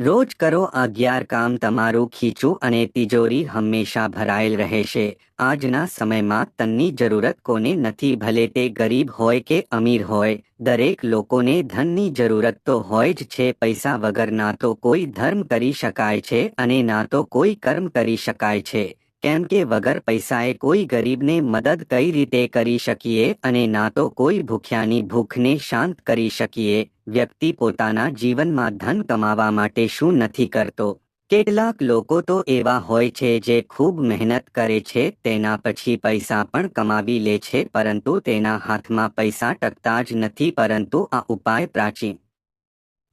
રોજ કરો અગિયાર કામ તમારું ખીચું અને તિજોરી હંમેશા ભરાયેલ રહેશે. આજના સમયમાં તનની જરૂરત કોને નથી, ભલે તે ગરીબ હોય કે અમીર હોય. દરેક લોકોને ધનની જરૂરત તો હોય જ છે, પૈસા વગર ના તો કોઈ ધર્મ કરી શકાય છે અને ના તો કોઈ કર્મ કરી શકાય છે. કેમ કે વગર પૈસાએ કોઈ ગરીબને મદદ કઈ રીતે કરી શકીએ અને ના તો કોઈ ભૂખ્યાની ભૂખને શાંત કરી શકીએ? વ્યક્તિ પોતાના જીવનમાં ધન કમાવા માટે શું નથી કરતો? કેટલાક લોકો તો એવા હોય છે જે ખૂબ મહેનત કરે છે, તેના પછી પૈસા પણ કમાવી લે છે, પરંતુ તેના હાથમાં પૈસા ટકતા જ નથી, પરંતુ આ ઉપાય પ્રાચીન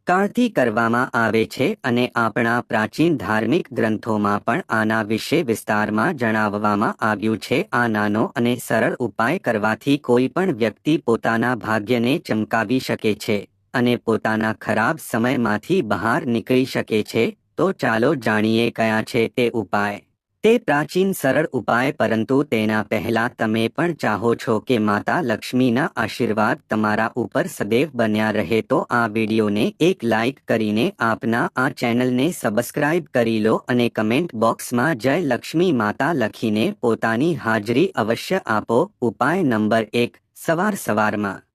કાળથી કરવામાં આવે છે અને આપણા પ્રાચીન ધાર્મિક ગ્રંથોમાં પણ આના વિશે વિસ્તારમાં જણાવવામાં આવ્યું છે. આ નાનો અને સરળ ઉપાય કરવાથી કોઈ પણ વ્યક્તિ પોતાના ભાગ્યને ચમકાવી શકે છે અને પોતાના ખરાબ સમયમાંથી બહાર નીકળી શકે છે. તો ચાલો જાણીએ કયા છે તે ઉપાય. તે પ્રાચીન સરળ ઉપાય પરંતુ તેના પહેલા તમે પણ ચાહો છો કે માતા લક્ષ્મીના આશીર્વાદ તમારા ઉપર સદૈવ બન્યા રહે તો આ વિડીયોને એક લાઇક કરીને આપના આ ચેનલને સબસ્ક્રાઇબ કરી લો અને કમેન્ટ બોક્સમાં જય લક્ષ્મી માતા લખીને પોતાની હાજરી અવશ્ય આપો ઉપાય નંબર એક, સવાર સવારમાં.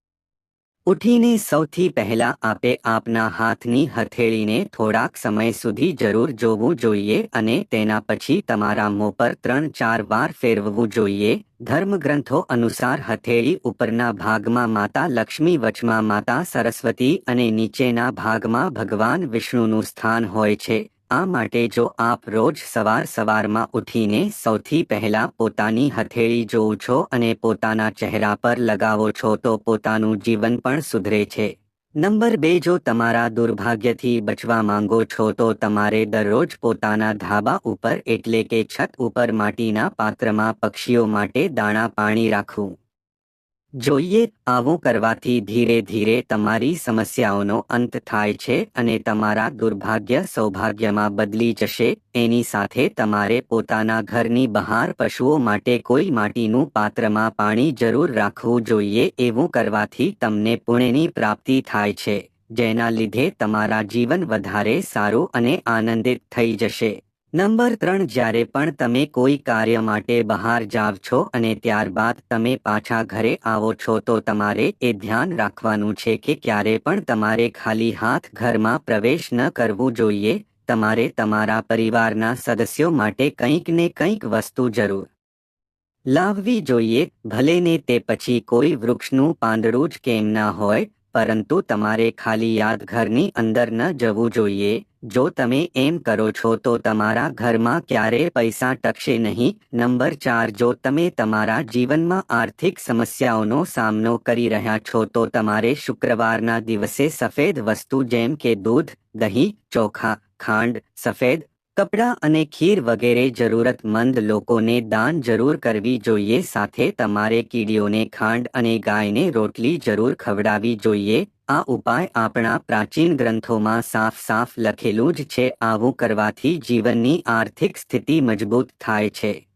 ઉઠીને સૌથી પહેલા આપે આપના હાથની હથેળીને થોડાક સમય સુધી જરૂર જોવું જોઈએ અને તેના પછી તમારા મોં પર ત્રણ ચાર વાર ફેરવવું જોઈએ. ધર્મગ્રંથો અનુસાર હથેળી ઉપરના ભાગમાં માતા લક્ષ્મી, વચમાં માતા સરસ્વતી અને નીચેના ભાગમાં ભગવાન વિષ્ણુનું સ્થાન હોય છે. આ માટે જો આપ રોજ સવાર સવારમાં ઉઠીને સૌથી પહેલા પોતાની હથેળી જોઉં છો અને પોતાના ચહેરા પર લગાવો છો તો પોતાનું જીવન પણ સુધરે છે. નંબર બે, જો તમારા દુર્ભાગ્યથી બચવા માંગો છો તો તમારે દરરોજ પોતાના ધાબા ઉપર એટલે કે છત ઉપર માટીના પાત્રમાં પક્ષીઓ માટે દાણા પાણી રાખવું. જોઈએ, આવું કરવાથી ધીરે ધીરે તમારી સમસ્યાઓનો અંત થાય છે અને તમારા દુર્ભાગ્ય સૌભાગ્યમાં બદલી જશે. એની સાથે તમારે પોતાના ઘરની બહાર પશુઓ માટે કોઈ માટીનું પાત્રમાં પાણી જરૂર રાખવું જોઈએ. એવું કરવાથી તમને પુણ્યની પ્રાપ્તિ થાય છે, જેના લીધે તમારા જીવન વધારે સારું અને આનંદિત થઈ જશે. નંબર ત્રણ, જ્યારે પણ તમે કોઈ કાર્ય માટે બહાર જાવ છો અને ત્યારબાદ તમે પાછા ઘરે આવો છો, તો તમારે એ ધ્યાન રાખવાનું છે કે ક્યારે પણ તમારે ખાલી હાથ ઘરમાં પ્રવેશ ન કરવું જોઈએ. તમારે તમારા પરિવારના સદસ્યો માટે કંઈક ને કંઈક વસ્તુ જરૂર લાવવી જોઈએ. ભલે ને તે પછી કોઈ વૃક્ષનું પાંદડું જ કેમ ના હોય પરંતુ તમારે ખાલી યાદઘરની અંદર ન જવું જોઈએ. જો તમે એમ કરો છો તો તમારા ઘરમાં ક્યારે પૈસા ટકશે નહીં. નંબર ચાર, જો તમે તમારા જીવનમાં આર્થિક સમસ્યાઓનો સામનો કરી રહ્યા છો તો તમારે શુક્રવારના દિવસે સફેદ વસ્તુ જેમ કે દૂધ, દહીં, ચોખા, ખાંડ, સફેદ કપડાં અને ખીર વગેરે જરૂરતમંદ લોકોને દાન જરૂર કરવી જોઈએ. સાથે તમારે કીડીઓને ખાંડ અને ગાયને રોટલી જરૂર ખવડાવી જોઈએ. આ ઉપાય આપણા પ્રાચીન ગ્રંથોમાં સાફ સાફ લખેલું જ છે. આવું કરવાથી જીવનની આર્થિક સ્થિતિ મજબૂત થાય છે.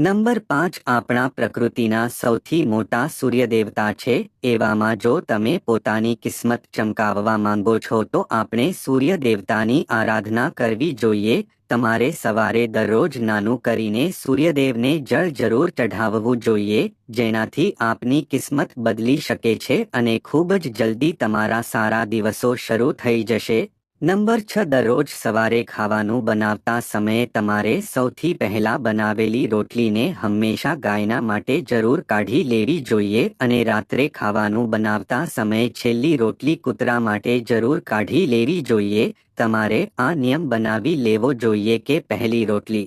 નંબર પાંચ આપણા પ્રકૃતિના સૌથી મોટા સૂર્યદેવતા છે, એવામાં જો તમે પોતાની કિસ્મત ચમકાવવા માંગો છો તો આપણે સૂર્યદેવતાની આરાધના કરવી જોઈએ, તમારે સવારે દરરોજ નાનું કરીને સૂર્યદેવને જળ જરૂર ચઢાવવું જોઈએ, જેનાથી આપની કિસ્મત બદલી શકે છે અને ખૂબ જ જલ્દી તમારા સારા દિવસો શરૂ થઈ જશે નંબર છ, દરરોજ સવારે ખાવાનું બનાવતા સમયે તમારે સૌથી પહેલા બનાવેલી રોટલીને હંમેશા ગાયના માટે જરૂર કાઢી લેવી જોઈએ અને રાત્રે ખાવાનું બનાવતા સમયે છેલ્લી રોટલી કૂતરા માટે જરૂર કાઢી લેવી જોઈએ. તમારે આ નિયમ બનાવી લેવો જોઈએ કે પહેલી રોટલી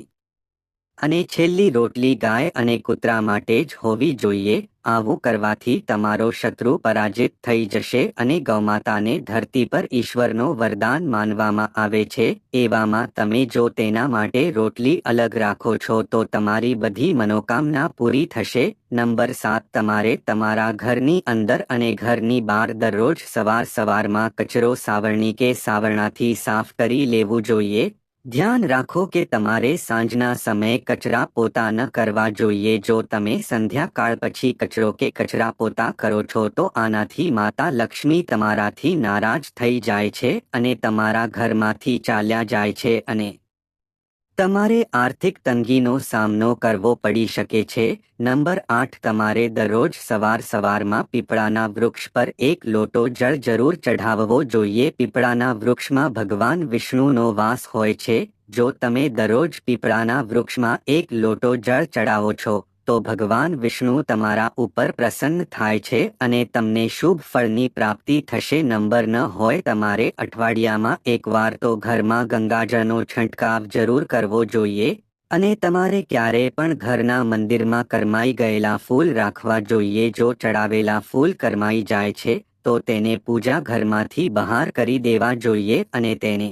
અને છેલ્લી રોટલી ગાય અને કૂતરા માટે જ હોવી જોઈએ, આવું કરવાથી તમારો શત્રુ પરાજિત થઈ જશે અને ગૌમાતાને ધરતી પર ઈશ્વરનો વરદાન માનવામાં આવે છે, એવામાં તમે જો તેના માટે રોટલી અલગ રાખો છો તો તમારી બધી મનોકામના પૂરી થશે. નંબર સાત, તમારે તમારા ઘરની અંદર અને ઘરની બહાર દરરોજ સવાર સવારમાં કચરો સાવરણી કે સાવરણાથી સાફ કરી લેવું જોઈએ ધ્યાન રાખો કે તમારે સાંજના સમયે કચરા પોતા ન કરવા જોઈએ. જો તમે સંધ્યાકાળ પછી કચરો કે કચરા પોતા કરો છો, તો આનાથી માતા લક્ષ્મી તમારાથી નારાજ થઈ જાય છે અને તમારા ઘરમાંથી ચાલ્યા જાય છે અને તમારે આર્થિક તંગીનો સામનો કરવો પડી શકે છે. નંબર આઠ, તમારે દરરોજ સવાર સવારમાં પીપળાના વૃક્ષ પર એક લોટો જળ જરૂર ચઢાવવો જોઈએ. પીપળાના વૃક્ષમાં ભગવાન વિષ્ણુનો વાસ હોય છે. જો તમે દરરોજ પીપળાના વૃક્ષમાં એક લોટો જળ ચડાવો છો તો ભગવાન વિષ્ણુ તમારા ઉપર પ્રસન્ન થાય છે અને તમને શુભ ફળની પ્રાપ્તિ થશે. નંબર ન હોય તમારે અઠવાડિયામાં એકવાર તો ઘરમાં ગંગાજળનો છંટકાવ જરૂર કરવો જોઈએ અને તમારે ક્યારે પણ ઘરના મંદિરમાં કરમાઈ ગયેલા ફૂલ રાખવા જોઈએ. જો ચડાવેલા ફૂલ કરમાઈ જાય છે, તો તેને પૂજા ઘરમાંથી બહાર કરી દેવા જોઈએ અને તેને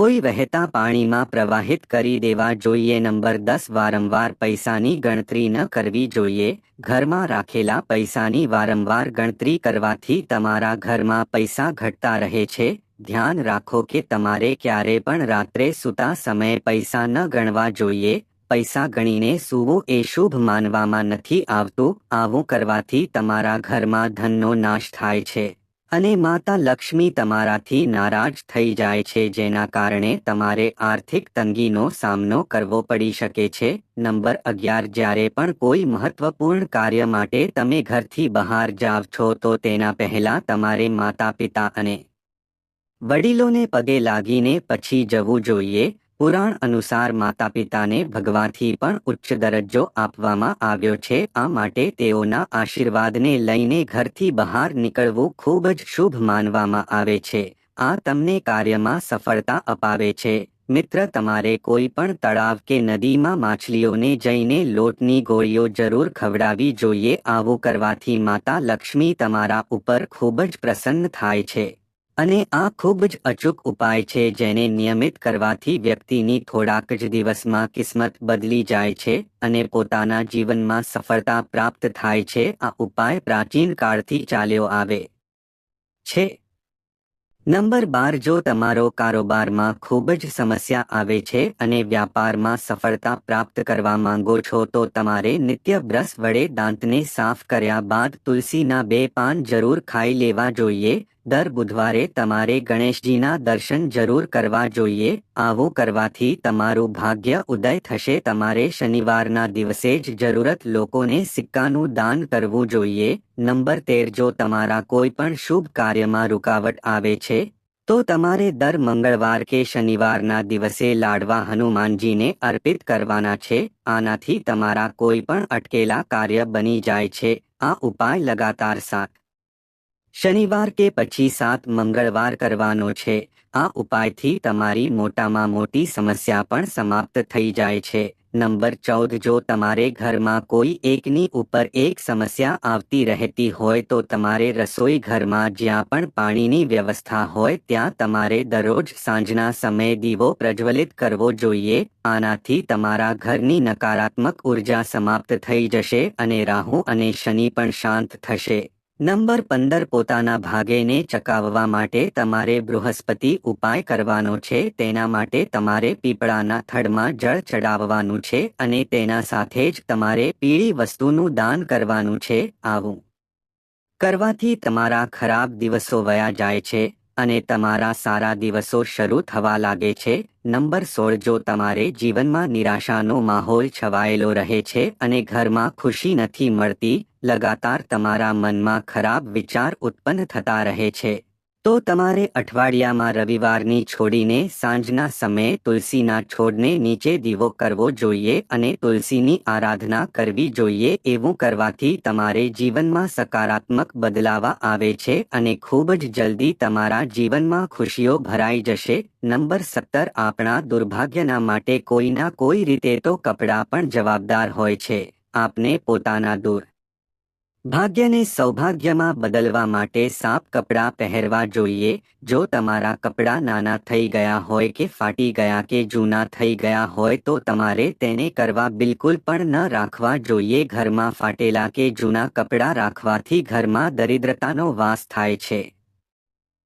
કોઈ વહેતા પાણીમાં પ્રવાહિત કરી દેવા જોઈએ. નંબર દસ, વારંવાર પૈસાની ગણતરી ન કરવી જોઈએ. ઘરમાં રાખેલા પૈસાની વારંવાર ગણતરી કરવાથી તમારા ઘરમાં પૈસા ઘટતા રહે છે. ધ્યાન રાખો કે તમારે ક્યારે પણ રાત્રે સૂતા સમયે પૈસા ન ગણવા જોઈએ. પૈસા ગણીને સૂવું એ શુભ માનવામાં નથી આવતું. આવું કરવાથી તમારા ઘરમાં ધનનો નાશ થાય છે. અને માતા લક્ષ્મી તમારાથી નારાજ થઈ જાય છે, જેના કારણે તમારે આર્થિક તંગીનો સામનો કરવો પડી શકે છે. નંબર અગિયાર, જ્યારે પણ કોઈ મહત્વપૂર્ણ કાર્ય માટે તમે ઘરથી બહાર જાવ છો, તો તેના પહેલા તમારે માતા પિતા અને વડીલોને પગે લાગીને પછી જવું જોઈએ. પુરાણ અનુસાર માતા પિતાને ભગવાનથી પણ ઉચ્ચ દરજ્જો આપવામાં આવ્યો છે. આ માટે તેઓના આશીર્વાદને લઈને ઘરથી બહાર નીકળવું ખૂબ જ શુભ માનવામાં આવે છે. આ તમને કાર્યમાં સફળતા અપાવે છે. મિત્ર, તમારે કોઈ પણ તળાવ કે નદીમાં માછલીઓને જઈને લોટની ગોળીઓ જરૂર ખવડાવી જોઈએ. આવું કરવાથી માતા લક્ષ્મી તમારા ઉપર ખૂબ જ પ્રસન્ન થાય છે. અને આ ખૂબ જ અચૂક ઉપાય છે જેને નિયમિત કરવાથી વ્યક્તિની થોડાક જ દિવસમાં કિસ્મત બદલી જાય છે અને પોતાના જીવનમાં સફળતા પ્રાપ્ત થાય છે. આ ઉપાય પ્રાચીન કાળથી ચાલ્યો આવે છે. નંબર બાર, જો તમારો કારોબારમાં ખૂબ જ સમસ્યા આવે છે અને વ્યાપારમાં સફળતા પ્રાપ્ત કરવા માંગો છો, તો તમારે નિત્ય બ્રશ વડે દાંતને સાફ કર્યા બાદ તુલસીના બે પાન જરૂર ખાઈ લેવા જોઈએ. દર બુધવારે તમારે ગણેશજીના દર્શન જરૂર કરવા જોઈએ. આવું કરવાથી તમારું ભાગ્ય ઉદય થશે. તમારે શનિવારના દિવસે જ જરૂરત લોકોને સિક્કાનું દાન કરવું જોઈએ. નંબર તેર, જો તમારા કોઈ પણ શુભ કાર્યમાં રૂકાવટ આવે છે, તો તમારે દર મંગળવાર કે શનિવારના દિવસે લાડવા હનુમાનજીને અર્પિત કરવાના છે. આનાથી તમારા કોઈ પણ અટકેલા કાર્ય બની જાય છે. આ ઉપાય લગાતાર સાત શનિવાર કે પછી સાત મંગળવાર કરવાનો છે. આ ઉપાયથી તમારી મોટામાં મોટી સમસ્યા પણ સમાપ્ત થઈ જાય છે. નંબર ચૌદ, જો તમારે ઘરમાં કોઈ એકની ઉપર એક સમસ્યા આવતી રહેતી હોય તો તમારે રસોઈ ઘરમાં જ્યાં પણ પાણીની વ્યવસ્થા હોય ત્યાં તમારે દરરોજ સાંજના સમયે દીવો પ્રજ્વલિત કરવો જોઈએ. આનાથી તમારા ઘરની નકારાત્મક ઊર્જા સમાપ્ત થઈ જશે અને રાહુ અને શનિ પણ શાંત થશે. નંબર પંદર પોતાના ભાગેને ચકાવવા માટે તમારે બૃહસ્પતિ ઉપાય કરવાનો છે, તેના માટે તમારે પીપળાના થડમાં જળ ચડાવવાનું છે અને તેના સાથે જ તમારે પીળી વસ્તુનું દાન કરવાનું છે. આવું કરવાથી તમારા ખરાબ દિવસો વયા જાય છે અને તમારા સારા દિવસો શરૂ થવા લાગે છે. નંબર સોળ, જો તમારે જીવનમાં નિરાશાનો માહોલ છવાયેલો રહે છે અને ઘરમાં ખુશી નથી મળતી લગાતાર તમારા મનમાં ખરાબ વિચાર ઉત્પન્ન થતા રહે છે. તો તમારે અઠવાડિયામાં રવિવારની છોડીને સાંજના સમયે તુલસીના છોડને નીચે દીવો કરવો જોઈએ અને તુલસીની આરાધના કરવી જોઈએ એવું કરવાથી તમારે જીવનમાં સકારાત્મક બદલાવા આવે છે અને ખૂબ જ જલ્દી તમારા જીવનમાં ખુશીઓ ભરાઈ જશે. નંબર સત્તર, આપણા દુર્ભાગ્યના માટે કોઈના કોઈ રીતે તો કપડાં પણ જવાબદાર હોય છે. આપને પોતાના દૂર ભાગ્યને સૌભાગ્યમાં બદલવા માટે સાપ કપડાં પહેરવા જોઈએ, જો તમારા કપડાં નાના થઈ ગયા હોય કે ફાટી ગયા કે જૂના થઈ ગયા હોય તો તમારે તેને કરવા બિલકુલ પણ ન રાખવા જોઈએ. ઘરમાં ફાટેલા કે જૂના કપડાં રાખવાથી ઘરમાં દરિદ્રતાનો વાસ થાય છે.